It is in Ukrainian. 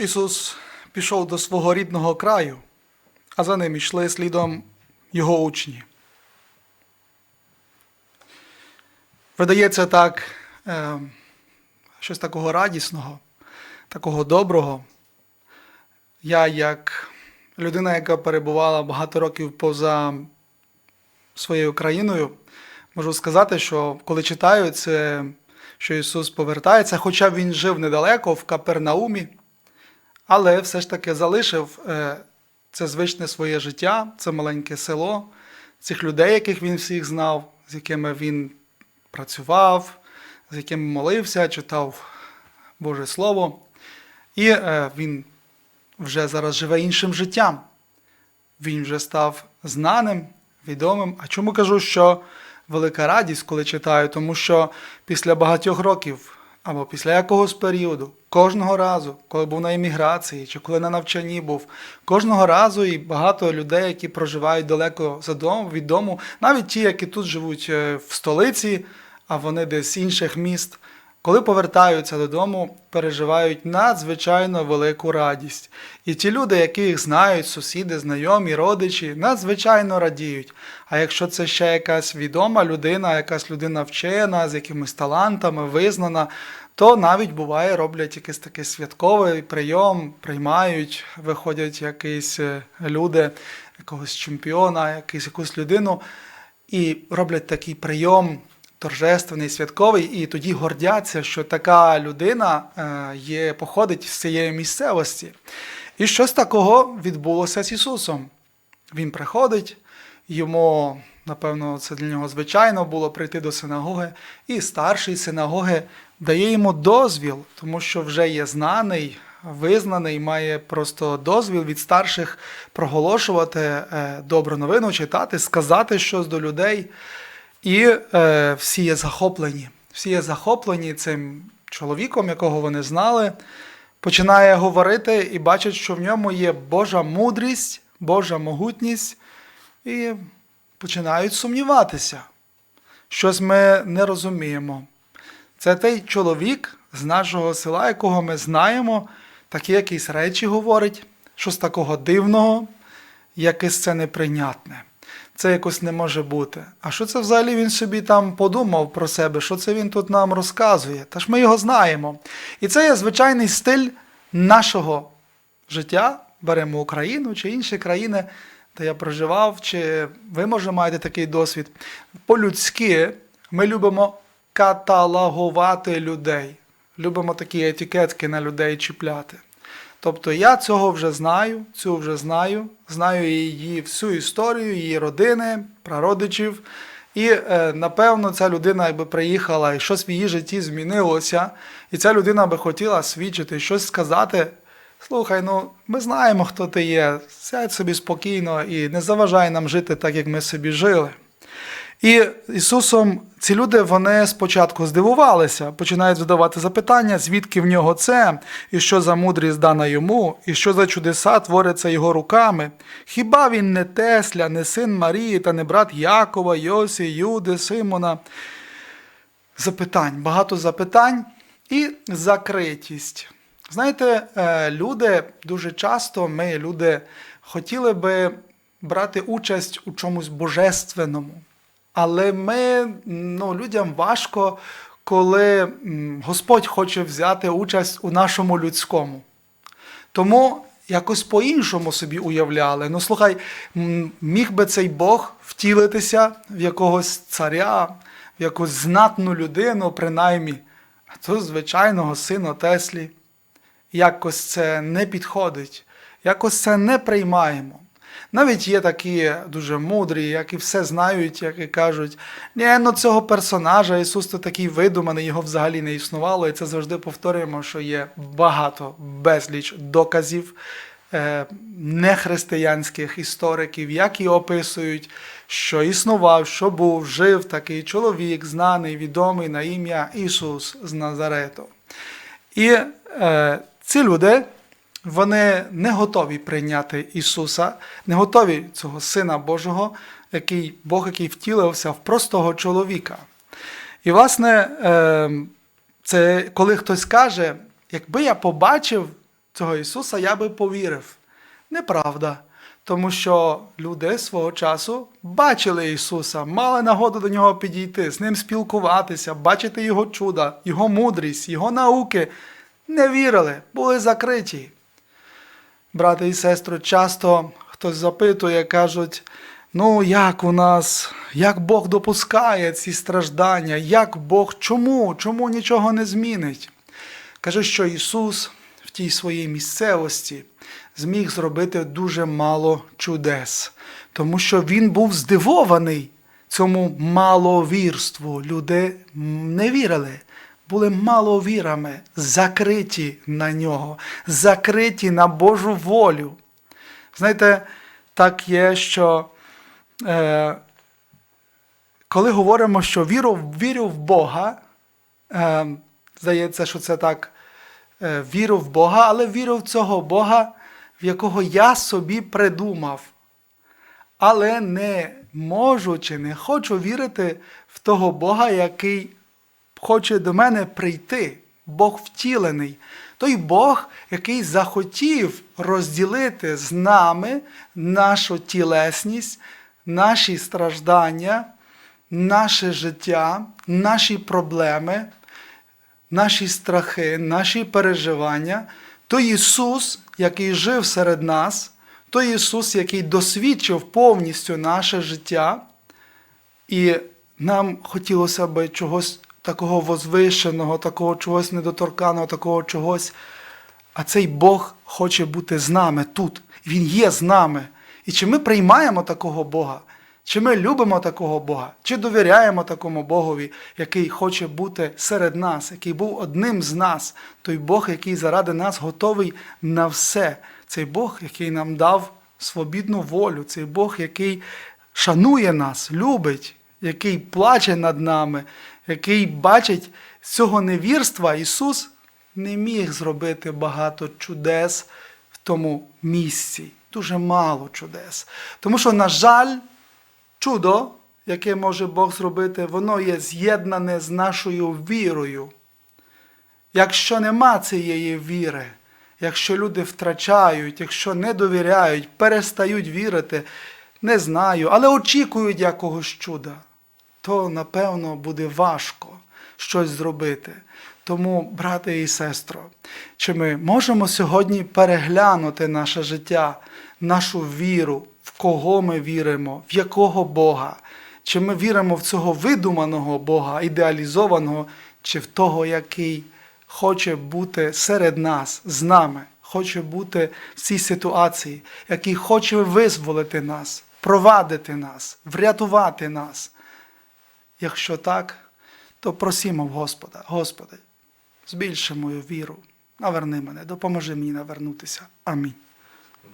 Ісус пішов до свого рідного краю, а за ним йшли слідом його учні. Видається так, е, щось такого радісного, такого доброго. Я, як людина, яка перебувала багато років поза своєю країною, можу сказати, що коли читаю це, що Ісус повертається, хоча він жив недалеко в Капернаумі, але все ж таки залишив е, це звичне своє життя, це маленьке село, цих людей, яких він всіх знав, з якими він працював, з якими молився, читав Боже Слово. І е, він вже зараз живе іншим життям. Він вже став знаним, відомим. А чому кажу, що велика радість, коли читаю? Тому що після багатьох років або після якогось періоду, кожного разу, коли був на імміграції чи коли на навчанні був, кожного разу і багато людей, які проживають далеко за дому, від дому, навіть ті, які тут живуть е, в столиці, а вони десь з інших міст, коли повертаються додому, переживають надзвичайно велику радість. І ті люди, які їх знають, сусіди, знайомі, родичі, надзвичайно радіють. А якщо це ще якась відома людина, якась людина вчена, з якимись талантами, визнана, то навіть буває, роблять якийсь такий святковий прийом, приймають, виходять якісь е, люди, якогось чемпіона, якусь, людину, і роблять такий прийом торжественний, святковий, і тоді гордяться, що така людина е, є, походить з цієї місцевості. І щось такого відбулося з Ісусом. Він приходить, йому, напевно, це для нього звичайно було прийти до синагоги, і старший синагоги дає йому дозвіл, тому що вже є знаний, визнаний, має просто дозвіл від старших проголошувати е, добру новину, читати, сказати щось до людей. І е, всі є захоплені. Всі є захоплені цим чоловіком, якого вони знали, починає говорити і бачить, що в ньому є Божа мудрість, Божа могутність, і починають сумніватися. Щось ми не розуміємо. Це той чоловік з нашого села, якого ми знаємо, такі якісь речі говорить, щось такого дивного, якесь це неприйнятне. Це якось не може бути. А що це взагалі він собі там подумав про себе? Що це він тут нам розказує? Та ж ми його знаємо. І це є звичайний стиль нашого життя. Беремо Україну чи інші країни, де я проживав, чи ви, може, маєте такий досвід. По-людськи ми любимо каталогувати людей. Любимо такі етикетки на людей чіпляти. Тобто я цього вже знаю, цю вже знаю, знаю її всю історію, її родини, прародичів. І е, напевно ця людина, якби приїхала і щось в її житті змінилося, і ця людина би хотіла свідчити, щось сказати. Слухай, ну ми знаємо, хто ти є. Сядь собі спокійно і не заважай нам жити так, як ми собі жили. І Ісусом ці люди вони спочатку здивувалися, починають задавати запитання, звідки в нього це, і що за мудрість дана йому, і що за чудеса творяться його руками. Хіба він не Тесля, не син Марії та не брат Якова, Йосі, Юди, Симона? Запитань, багато запитань і закритість. Знаєте, е, люди дуже часто, ми, люди, хотіли би брати участь у чомусь божественному. Але ми, ну, людям важко, коли Господь хоче взяти участь у нашому людському. Тому якось по-іншому собі уявляли. Ну, слухай, міг би цей Бог втілитися в якогось царя, в якусь знатну людину, принаймні, а то звичайного сина Теслі. Якось це не підходить, якось це не приймаємо. Навіть є такі дуже мудрі, які все знають, які кажуть, ні, ну цього персонажа Ісус то такий видуманий, його взагалі не існувало. І це завжди повторюємо, що є багато безліч доказів е, нехристиянських істориків, які описують, що існував, що був, жив такий чоловік, знаний, відомий на ім'я Ісус з Назарету. І е, ці люди вони не готові прийняти Ісуса, не готові цього Сина Божого, який Бог, який втілився в простого чоловіка. І, власне, е, це коли хтось каже, якби я побачив цього Ісуса, я би повірив. Неправда. Тому що люди свого часу бачили Ісуса, мали нагоду до нього підійти, з ним спілкуватися, бачити Його чуда, Його мудрість, Його науки. Не вірили, були закриті. Брати і сестри, часто хтось запитує, кажуть: ну як у нас, як Бог допускає ці страждання, як Бог чому, чому нічого не змінить? Каже, що Ісус в тій своїй місцевості зміг зробити дуже мало чудес, тому що Він був здивований цьому маловірству. Люди не вірили були маловірами, закриті на нього, закриті на Божу волю. Знаєте, так є, що е, коли говоримо, що віру, вірю в Бога, е, здається, що це так, е, віру в Бога, але віру в цього Бога, в якого я собі придумав. Але не можу чи не хочу вірити в того Бога, який хоче до мене прийти, Бог втілений, той Бог, який захотів розділити з нами нашу тілесність, наші страждання, наше життя, наші проблеми, наші страхи, наші переживання, той Ісус, який жив серед нас, той Ісус, який досвідчив повністю наше життя, і нам хотілося би чогось такого возвишеного, такого чогось недоторканого, такого чогось. А цей Бог хоче бути з нами тут. Він є з нами. І чи ми приймаємо такого Бога? Чи ми любимо такого Бога? Чи довіряємо такому Богові, який хоче бути серед нас, який був одним з нас, той Бог, який заради нас готовий на все, цей Бог, який нам дав свобідну волю, цей Бог, який шанує нас, любить, який плаче над нами, який бачить цього невірства, Ісус не міг зробити багато чудес в тому місці. Дуже мало чудес. Тому що, на жаль, чудо, яке може Бог зробити, воно є з'єднане з нашою вірою. Якщо нема цієї віри, якщо люди втрачають, якщо не довіряють, перестають вірити, не знаю, але очікують якогось чуда, то напевно буде важко щось зробити. Тому, брате і сестро, чи ми можемо сьогодні переглянути наше життя, нашу віру, в кого ми віримо, в якого Бога? Чи ми віримо в цього видуманого Бога, ідеалізованого, чи в того, який хоче бути серед нас, з нами, хоче бути в цій ситуації, який хоче визволити нас, провадити нас, врятувати нас? Якщо так, то просімо в Господа, Господи, збільши мою віру, наверни мене, допоможи мені навернутися. Амінь.